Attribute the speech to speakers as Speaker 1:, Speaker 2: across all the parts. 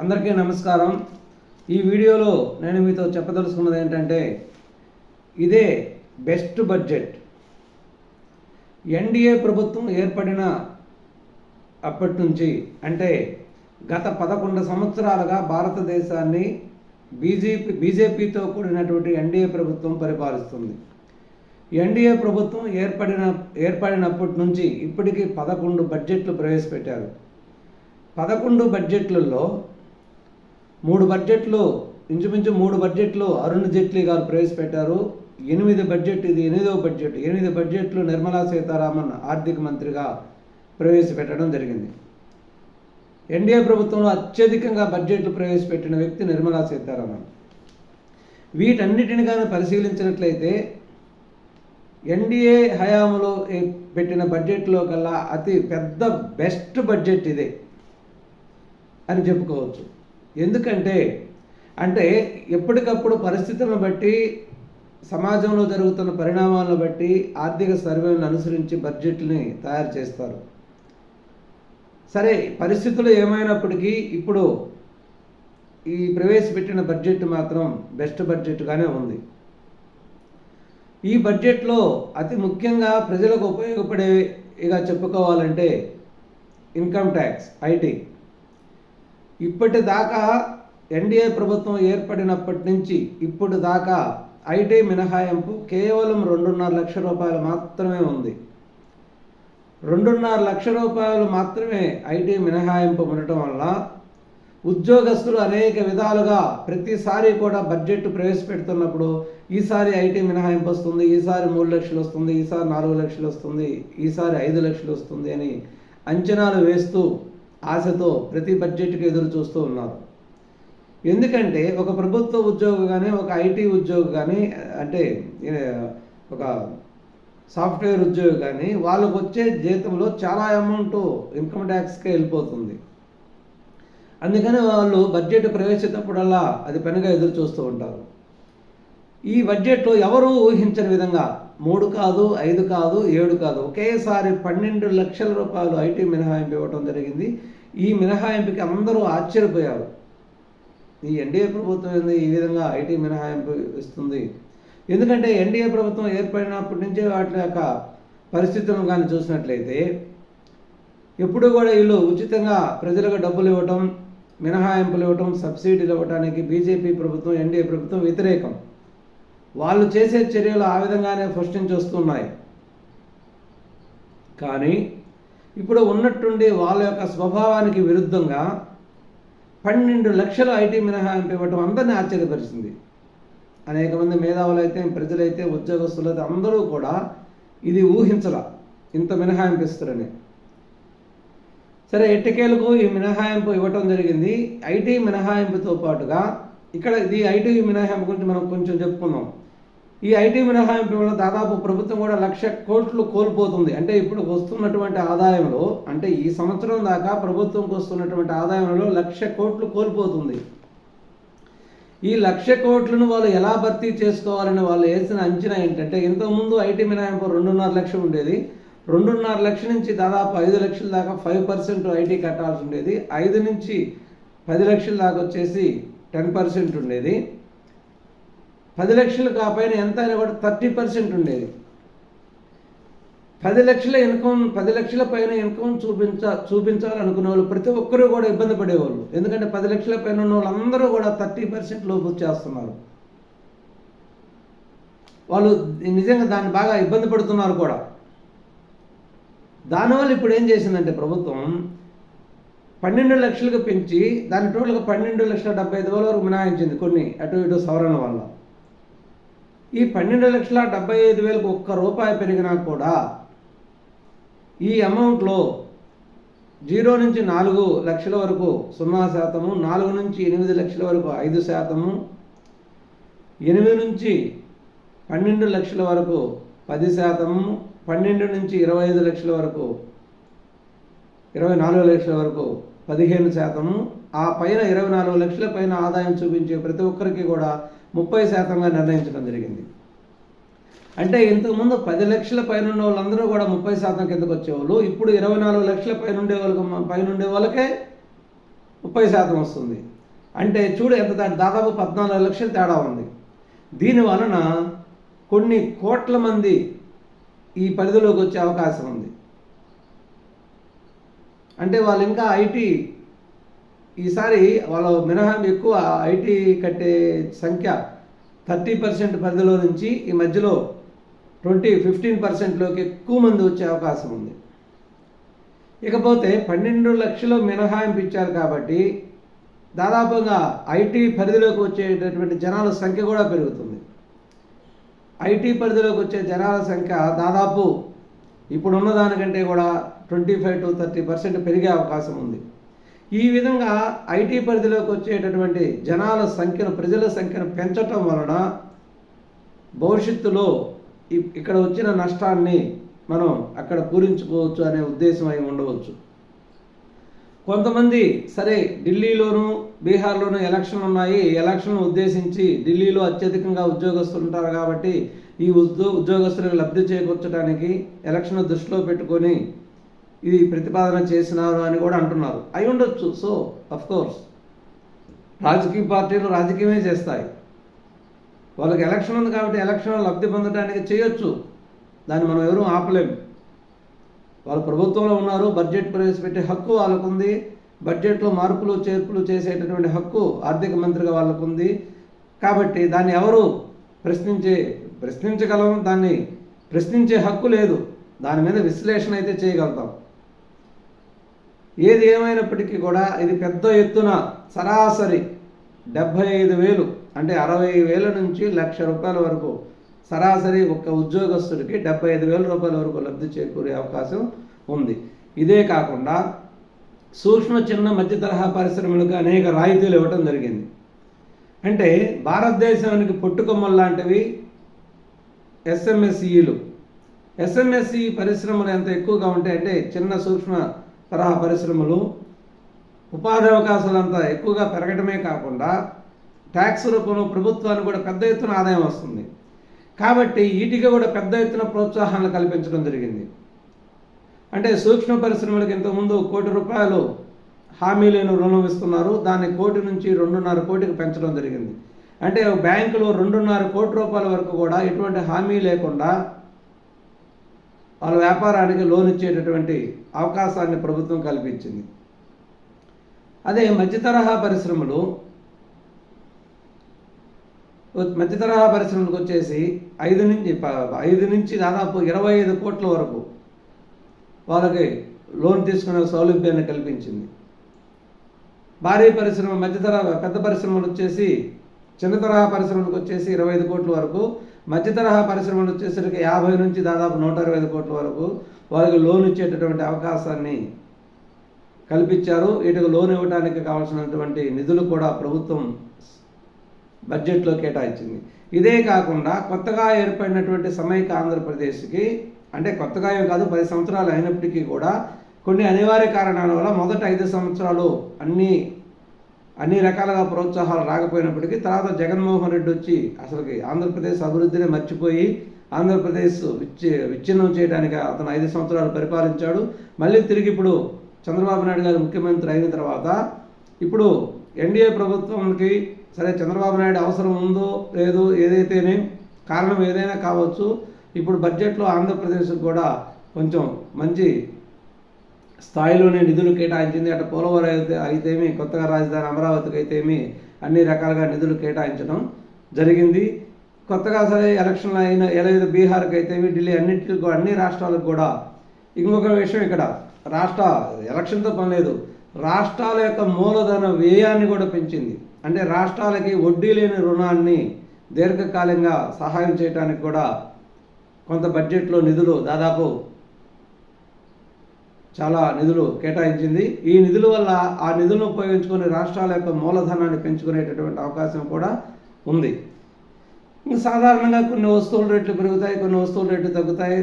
Speaker 1: అందరికీ నమస్కారం. ఈ వీడియోలో నేను మీతో చెప్పదలుచుకున్నది ఏంటంటే ఇదే బెస్ట్ బడ్జెట్. ఎన్డీఏ ప్రభుత్వం ఏర్పడిన అప్పటి నుంచి అంటే గత పదకొండు సంవత్సరాలుగా భారతదేశాన్ని బీజేపీ బీజేపీతో కూడినటువంటి ఎన్డీఏ ప్రభుత్వం పరిపాలిస్తుంది. ఎన్డీఏ ప్రభుత్వం ఏర్పడిన ఏర్పడినప్పటి నుంచి ఇప్పటికీ పదకొండు బడ్జెట్లు ప్రవేశపెట్టారు. పదకొండు బడ్జెట్లలో మూడు బడ్జెట్లు ఇంచుమించు మూడు బడ్జెట్లు అరుణ్ జైట్లీ గారు ప్రవేశపెట్టారు. ఎనిమిది బడ్జెట్ ఇది ఎనిమిదవ బడ్జెట్. ఎనిమిది బడ్జెట్లు నిర్మలా సీతారామన్ ఆర్థిక మంత్రిగా ప్రవేశపెట్టడం జరిగింది. ఎన్డీఏ ప్రభుత్వంలో అత్యధికంగా బడ్జెట్లు ప్రవేశపెట్టిన వ్యక్తి నిర్మలా సీతారామన్. వీటన్నిటిని కానీ పరిశీలించినట్లయితే ఎన్డీఏ హయాంలో పెట్టిన బడ్జెట్లో కల్లా అతి పెద్ద బెస్ట్ బడ్జెట్ ఇదే అని చెప్పుకోవచ్చు. ఎందుకంటే అంటే ఎప్పటికప్పుడు పరిస్థితులను బట్టి సమాజంలో జరుగుతున్న పరిణామాలను బట్టి ఆర్థిక సర్వేలను అనుసరించి బడ్జెట్ని తయారు చేస్తారు. సరే పరిస్థితులు ఏమైనప్పటికీ ఇప్పుడు ఈ ప్రవేశపెట్టిన బడ్జెట్ మాత్రం బెస్ట్ బడ్జెట్గానే ఉంది. ఈ బడ్జెట్లో అతి ముఖ్యంగా ప్రజలకు ఉపయోగపడేగా చెప్పుకోవాలంటే ఇన్కమ్ ట్యాక్స్ ఐటీ. ఇప్పటిదాకా ఎన్డీఏ ప్రభుత్వం ఏర్పడినప్పటి నుంచి ఇప్పుడు దాకా ఐటీ మినహాయింపు కేవలం రెండున్నర లక్ష రూపాయలు మాత్రమే ఉంది. రెండున్నర లక్ష రూపాయలు మాత్రమే ఐటీ మినహాయింపు ఉండటం వల్ల ఉద్యోగస్తులు అనేక విధాలుగా ప్రతిసారి కూడా బడ్జెట్ ప్రవేశపెడుతున్నప్పుడు ఈసారి ఐటీ మినహాయింపు వస్తుంది ఈసారి మూడు లక్షలు వస్తుంది ఈసారి నాలుగు లక్షలు వస్తుంది ఈసారి ఐదు లక్షలు వస్తుంది అని అంచనాలు వేస్తూ ఆశతో ప్రతి బడ్జెట్కి ఎదురు చూస్తూ ఉన్నారు. ఎందుకంటే ఒక ప్రభుత్వ ఉద్యోగి కానీ ఒక ఐటీ ఉద్యోగి కానీ అంటే ఒక సాఫ్ట్వేర్ ఉద్యోగి కానీ వాళ్ళకు వచ్చే జీతంలో చాలా అమౌంట్ ఇన్కమ్ ట్యాక్స్కే వెళ్ళిపోతుంది. అందుకని వాళ్ళు బడ్జెట్ ప్రవేశించినప్పుడల్లా అది పెనుగా ఎదురు చూస్తూ ఉంటారు. ఈ బడ్జెట్లో ఎవరూ ఊహించని విధంగా మూడు కాదు ఐదు కాదు ఏడు కాదు. ఒకేసారి పన్నెండు లక్షల రూపాయలు ఐటీ మినహాయింపు ఇవ్వడం జరిగింది. ఈ మినహాయింపుకి అందరూ ఆశ్చర్యపోయారు. ఈ ఎన్డీఏ ప్రభుత్వం ఏంది? ఈ విధంగా ఐటీ మినహాయింపు ఇస్తుంది. ఎందుకంటే ఎన్డీఏ ప్రభుత్వం ఏర్పడినప్పటి నుంచే వాటి యొక్క పరిస్థితులను కానీ చూసినట్లయితే ఎప్పుడు కూడా వీళ్ళు ఉచితంగా ప్రజలకు డబ్బులు ఇవ్వటం మినహాయింపులు ఇవ్వటం సబ్సిడీలు ఇవ్వటానికి బీజేపీ ప్రభుత్వం ఎన్డీఏ ప్రభుత్వం వ్యతిరేకం. వాళ్ళు చేసే చర్యలు ఆ విధంగానే ఫస్ట్ నుంచి వస్తున్నాయి కానీ ఇప్పుడు ఉన్నట్టుండి వాళ్ళ యొక్క స్వభావానికి విరుద్ధంగా పన్నెండు లక్షల ఐటీ మినహాయింపు ఇవ్వటం అందరినీ ఆశ్చర్యపరిచింది. అనేక మంది మేధావులు అయితే ప్రజలైతే ఉద్యోగస్తులు అయితే అందరూ కూడా ఇది ఊహించల ఇంత మినహాయింపు ఇస్తారని. సరే ఎట్టకేలకు ఈ మినహాయింపు ఇవ్వటం జరిగింది. ఐటీ మినహాయింపుతో పాటుగా ఇక్కడ ఇది ఐటీ మినహాయింపు గురించి మనం కొంచెం చెప్పుకుందాం. ఈ ఐటీ మినహాయింపు వల్ల దాదాపు ప్రభుత్వం కూడా లక్ష కోట్లు కోల్పోతుంది. అంటే ఇప్పుడు వస్తున్నటువంటి ఆదాయంలో అంటే ఈ సంవత్సరం దాకా ప్రభుత్వంకి వస్తున్నటువంటి ఆదాయంలో లక్ష కోట్లు కోల్పోతుంది. ఈ లక్ష కోట్లను వాళ్ళు ఎలా భర్తీ చేసుకోవాలని వాళ్ళు వేసిన అంచనా ఏంటంటే ఇంతకుముందు ఐటీ మినహాయింపు రెండున్నర లక్షలు ఉండేది. రెండున్నర లక్షల నుంచి దాదాపు ఐదు లక్షల దాకా ఫైవ్ పర్సెంట్ ఐటీ కట్టాల్సి ఉండేది. ఐదు నుంచి పది లక్షల దాకా వచ్చేసి టెన్ పర్సెంట్ ఉండేది. పది లక్షలు కాపైన ఎంత అయినా కూడా థర్టీ పర్సెంట్ ఉండేది. పది లక్షల ఇన్కమ్ పది లక్షల పైన ఇన్కమ్ చూపించ చూపించాలనుకునే వాళ్ళు ప్రతి ఒక్కరూ కూడా ఇబ్బంది పడేవాళ్ళు. ఎందుకంటే పది లక్షల పైన ఉన్న వాళ్ళందరూ కూడా థర్టీ పర్సెంట్ లోపు వచ్చేస్తున్నారు. వాళ్ళు నిజంగా దాన్ని బాగా ఇబ్బంది పడుతున్నారు కూడా. దానివల్ల ఇప్పుడు ఏం చేసిందంటే ప్రభుత్వం పన్నెండు లక్షలకు పెంచి దాని టోటల్గా పన్నెండు లక్షల డెబ్బై ఐదు వేల వరకు మినహాయించింది కొన్ని అటు ఇటు సవరణ వల్ల. ఈ పన్నెండు లక్షల డెబ్బై ఐదు వేలకు ఒక్క రూపాయి పెరిగినా కూడా ఈ అమౌంట్లో జీరో నుంచి నాలుగు లక్షల వరకు సున్నా శాతము నాలుగు నుంచి ఎనిమిది లక్షల వరకు ఐదు శాతము ఎనిమిది నుంచి పన్నెండు లక్షల వరకు పది శాతము పన్నెండు నుంచి ఇరవై ఐదు లక్షల వరకు ఇరవై నాలుగు లక్షల వరకు పదిహేను శాతము. ఆ పైన ఇరవై నాలుగు లక్షల పైన ఆదాయం చూపించే ప్రతి ఒక్కరికి కూడా ముప్పై శాతంగా నిర్ణయించడం జరిగింది. అంటే ఇంతకుముందు పది లక్షల పైన ఉన్న వాళ్ళందరూ కూడా ముప్పై శాతం కిందకు వచ్చేవాళ్ళు. ఇప్పుడు ఇరవై నాలుగు లక్షల పైన ఉండే వాళ్ళకి పైన ఉండే వాళ్ళకే ముప్పై శాతం వస్తుంది. అంటే చూడు ఎంత దాదాపు పద్నాలుగు లక్షల తేడా ఉంది. దీని వలన కొన్ని కోట్ల మంది ఈ పరిధిలోకి వచ్చే అవకాశం ఉంది. అంటే వాళ్ళు ఇంకా ఐటీ ఈసారి వాళ్ళ మినహాం ఎక్కువ ఐటీ కట్టే సంఖ్య థర్టీ పర్సెంట్ పరిధిలో నుంచి ఈ మధ్యలో ట్వంటీ ఫిఫ్టీన్ పర్సెంట్లోకి ఎక్కువ మంది వచ్చే అవకాశం ఉంది. ఇకపోతే పన్నెండు లక్షలు మినహాయింపు ఇచ్చారు కాబట్టి దాదాపుగా ఐటీ పరిధిలోకి వచ్చేటటువంటి జనాల సంఖ్య కూడా పెరుగుతుంది. ఐటీ పరిధిలోకి వచ్చే జనాల సంఖ్య దాదాపు ఇప్పుడున్న దానికంటే కూడా twenty five to thirty percent పెరిగే అవకాశం ఉంది. ఈ విధంగా ఐటీ పరిధిలోకి వచ్చేటటువంటి జనాల సంఖ్యను ప్రజల సంఖ్యను పెంచటం వలన భవిష్యత్తులో ఇ- ఇక్కడ వచ్చిన నష్టాన్ని మనం అక్కడ పూరించుకోవచ్చు అనే ఉద్దేశం అయి ఉండవచ్చు. కొంతమంది సరే ఢిల్లీలోను బీహార్లోను ఎలక్షన్లు ఉన్నాయి. ఎలక్షన్లు ఉద్దేశించి ఢిల్లీలో అత్యధికంగా ఉద్యోగస్తులు ఉంటారు కాబట్టి ఈ ఉద్యో ఉద్యోగస్తులకు లబ్ధి చేకూర్చడానికి ఎలక్షన్ దృష్టిలో పెట్టుకొని ఇది ప్రతిపాదన చేసినారు అని కూడా అంటున్నారు. అయి ఉండొచ్చు. సో అఫ్ కోర్స్ రాజకీయ పార్టీలు రాజకీయమే చేస్తాయి. వాళ్ళకి ఎలక్షన్ ఉంది కాబట్టి ఎలక్షన్ లబ్ధి పొందడానికి చేయొచ్చు. దాన్ని మనం ఎవరూ ఆపలేము వాళ్ళు ప్రభుత్వంలో ఉన్నారు బడ్జెట్ ప్రవేశపెట్టే హక్కు వాళ్ళకు ఉంది బడ్జెట్లో మార్పులు చేర్పులు చేసేటటువంటి హక్కు ఆర్థిక మంత్రిగా వాళ్ళకు ఉంది కాబట్టి దాన్ని ఎవరు ప్రశ్నించే ప్రశ్నించగలం దాన్ని ప్రశ్నించే హక్కు లేదు. దాని మీద విశ్లేషణ అయితే చేయగలుగుతాం. ఏది ఏమైనప్పటికీ కూడా ఇది పెద్ద ఎత్తున సరాసరి డెబ్భై ఐదు వేలు అంటే అరవై వేల నుంచి లక్ష రూపాయల వరకు సరాసరి ఒక ఉద్యోగస్తుడికి డెబ్బై ఐదు వేల రూపాయల వరకు లబ్ధి చేకూరే అవకాశం ఉంది. ఇదే కాకుండా సూక్ష్మ చిన్న మధ్య తరహా పరిశ్రమలకు అనేక రాయితీలు ఇవ్వటం జరిగింది. అంటే భారతదేశానికి పుట్టుకొమ్మలు లాంటివి ఎస్ఎంఎస్ఈలు. ఎస్ఎంఎస్ఈ పరిశ్రమలు ఎంత ఎక్కువగా ఉంటాయి అంటే చిన్న సూక్ష్మ తరహా పరిశ్రమలు ఉపాధి అవకాశాలు అంతా ఎక్కువగా పెరగడమే కాకుండా ట్యాక్స్ రూపంలో ప్రభుత్వానికి కూడా పెద్ద ఎత్తున ఆదాయం వస్తుంది. కాబట్టి వీటికి కూడా పెద్ద ఎత్తున ప్రోత్సాహాలు కల్పించడం జరిగింది. అంటే సూక్ష్మ పరిశ్రమలకు ఇంతకుముందు కోటి రూపాయలు హామీ లేని రుణం ఇస్తున్నారు. దాన్ని కోటి నుంచి రెండున్నర కోటికి పెంచడం జరిగింది. అంటే బ్యాంకులో రెండున్నర కోటి రూపాయల వరకు కూడా ఎటువంటి హామీ లేకుండా వాళ్ళ వ్యాపారానికి లోన్ ఇచ్చేటటువంటి అవకాశాన్ని ప్రభుత్వం కల్పించింది. అదే మధ్యతరహా పరిశ్రమలు మధ్యతరహా పరిశ్రమలకు వచ్చేసి ఐదు నుంచి ప- ఐదు నుంచి దాదాపు ఇరవై ఐదు కోట్ల వరకు వాళ్ళకి లోన్ తీసుకునే సౌలభ్యాన్ని కల్పించింది. భారీ పరిశ్రమ మధ్యతరహా పెద్ద పరిశ్రమలు వచ్చేసి చిన్న తరహా పరిశ్రమలకు వచ్చేసి ఇరవై ఐదు కోట్ల వరకు మధ్య తరహా పరిశ్రమలు వచ్చేసరికి యాభై నుంచి దాదాపు నూట అరవై ఐదు కోట్ల వరకు వాళ్ళకి లోన్ ఇచ్చేటటువంటి అవకాశాన్ని కల్పించారు. వీటికి లోన్ ఇవ్వడానికి కావాల్సినటువంటి నిధులు కూడా ప్రభుత్వం బడ్జెట్లో కేటాయించింది. ఇదే కాకుండా కొత్తగా ఏర్పడినటువంటి సమైక ఆంధ్రప్రదేశ్కి అంటే కొత్తగా ఏం కాదు పది సంవత్సరాలు అయినప్పటికీ కూడా కొన్ని అనివార్య కారణాల వల్ల మొదట ఐదు సంవత్సరాలు అన్ని అన్ని రకాలుగా ప్రోత్సాహాలు రాకపోయినప్పటికీ తర్వాత జగన్మోహన్ రెడ్డి వచ్చి అసలుకి ఆంధ్రప్రదేశ్ అభివృద్ధిని మర్చిపోయి ఆంధ్రప్రదేశ్ విచ్చి విచ్ఛిన్నం చేయడానికి అతను ఐదు సంవత్సరాలు పరిపాలించాడు. మళ్ళీ తిరిగి ఇప్పుడు చంద్రబాబు నాయుడు గారు ముఖ్యమంత్రి అయిన తర్వాత ఇప్పుడు ఎన్డీఏ ప్రభుత్వంకి సరే చంద్రబాబు నాయుడు అవసరం ఉందో లేదో ఏదైతేనే కారణం ఏదైనా కావచ్చు. ఇప్పుడు బడ్జెట్లో ఆంధ్రప్రదేశ్కి కూడా కొంచెం మంచి స్థాయిలోనే నిధులు కేటాయించింది. అటు పోలవరం అయితే అయితేమి కొత్తగా రాజధాని అమరావతికి అయితేమి అన్ని రకాలుగా నిధులు కేటాయించడం జరిగింది. కొత్తగా సరే ఎలక్షన్లు అయిన ఏదైతే బీహార్కి అయితేమి ఢిల్లీ అన్నింటికి అన్ని రాష్ట్రాలకు కూడా ఇంకొక విషయం ఇక్కడ. రాష్ట్ర ఎలక్షన్తో పని లేదు. రాష్ట్రాల యొక్క మూలధన వ్యయాన్ని కూడా పెంచింది. అంటే రాష్ట్రాలకి వడ్డీ లేని రుణాన్ని దీర్ఘకాలంగా సహాయం చేయడానికి కూడా కొంత బడ్జెట్లో నిధులు దాదాపు చాలా నిధులు కేటాయించింది. ఈ నిధుల వల్ల ఆ నిధులను ఉపయోగించుకొని రాష్ట్రాల యొక్క మూలధనాన్ని పెంచుకునేటటువంటి అవకాశం కూడా ఉంది. సాధారణంగా కొన్ని వస్తువుల రేట్లు పెరుగుతాయి కొన్ని వస్తువుల రేట్లు తగ్గుతాయి.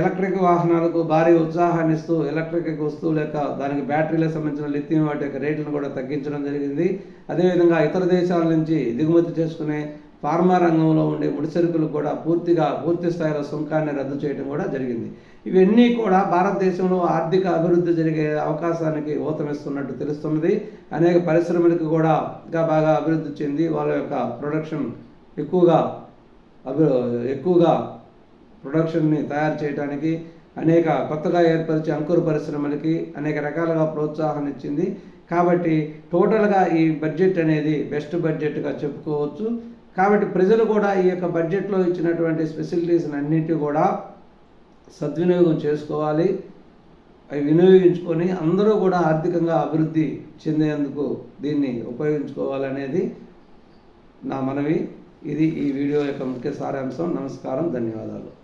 Speaker 1: ఎలక్ట్రిక్ వాహనాలకు భారీ ఉత్సాహాన్ని ఇస్తూ ఎలక్ట్రిక్ వస్తువుల యొక్క దానికి బ్యాటరీలకు సంబంధించిన లిథియం వాటి యొక్క రేట్లను కూడా తగ్గించడం జరిగింది. అదేవిధంగా ఇతర దేశాల నుంచి దిగుమతి చేసుకునే ఫార్మా రంగంలో ఉండే ముడిసరుకులు కూడా పూర్తిగా పూర్తి స్థాయిలో సుంకాన్ని రద్దు చేయడం కూడా జరిగింది. ఇవన్నీ కూడా భారతదేశంలో ఆర్థిక అభివృద్ధి జరిగే అవకాశానికి ఊతమిస్తున్నట్టు తెలుస్తున్నది. అనేక పరిశ్రమలకు కూడా ఇంకా బాగా అభివృద్ధి చెంది వాళ్ళ యొక్క ప్రొడక్షన్ ఎక్కువగా అభి ఎక్కువగా ప్రొడక్షన్ని తయారు చేయడానికి అనేక కొత్తగా ఏర్పరిచే అంకుర పరిశ్రమలకి అనేక రకాలుగా ప్రోత్సాహం ఇచ్చింది. కాబట్టి టోటల్గా ఈ బడ్జెట్ అనేది బెస్ట్ బడ్జెట్గా చెప్పుకోవచ్చు. కాబట్టి ప్రజలు కూడా ఈ యొక్క బడ్జెట్లో ఇచ్చినటువంటి ఫెసిలిటీస్ అన్నింటి కూడా సద్వినియోగం చేసుకోవాలి. అవి వినియోగించుకొని అందరూ కూడా ఆర్థికంగా అభివృద్ధి చెందేందుకు దీన్ని ఉపయోగించుకోవాలనేది నా మనవి. ఇది ఈ వీడియో యొక్క ముఖ్య సారాంశం. నమస్కారం. ధన్యవాదాలు.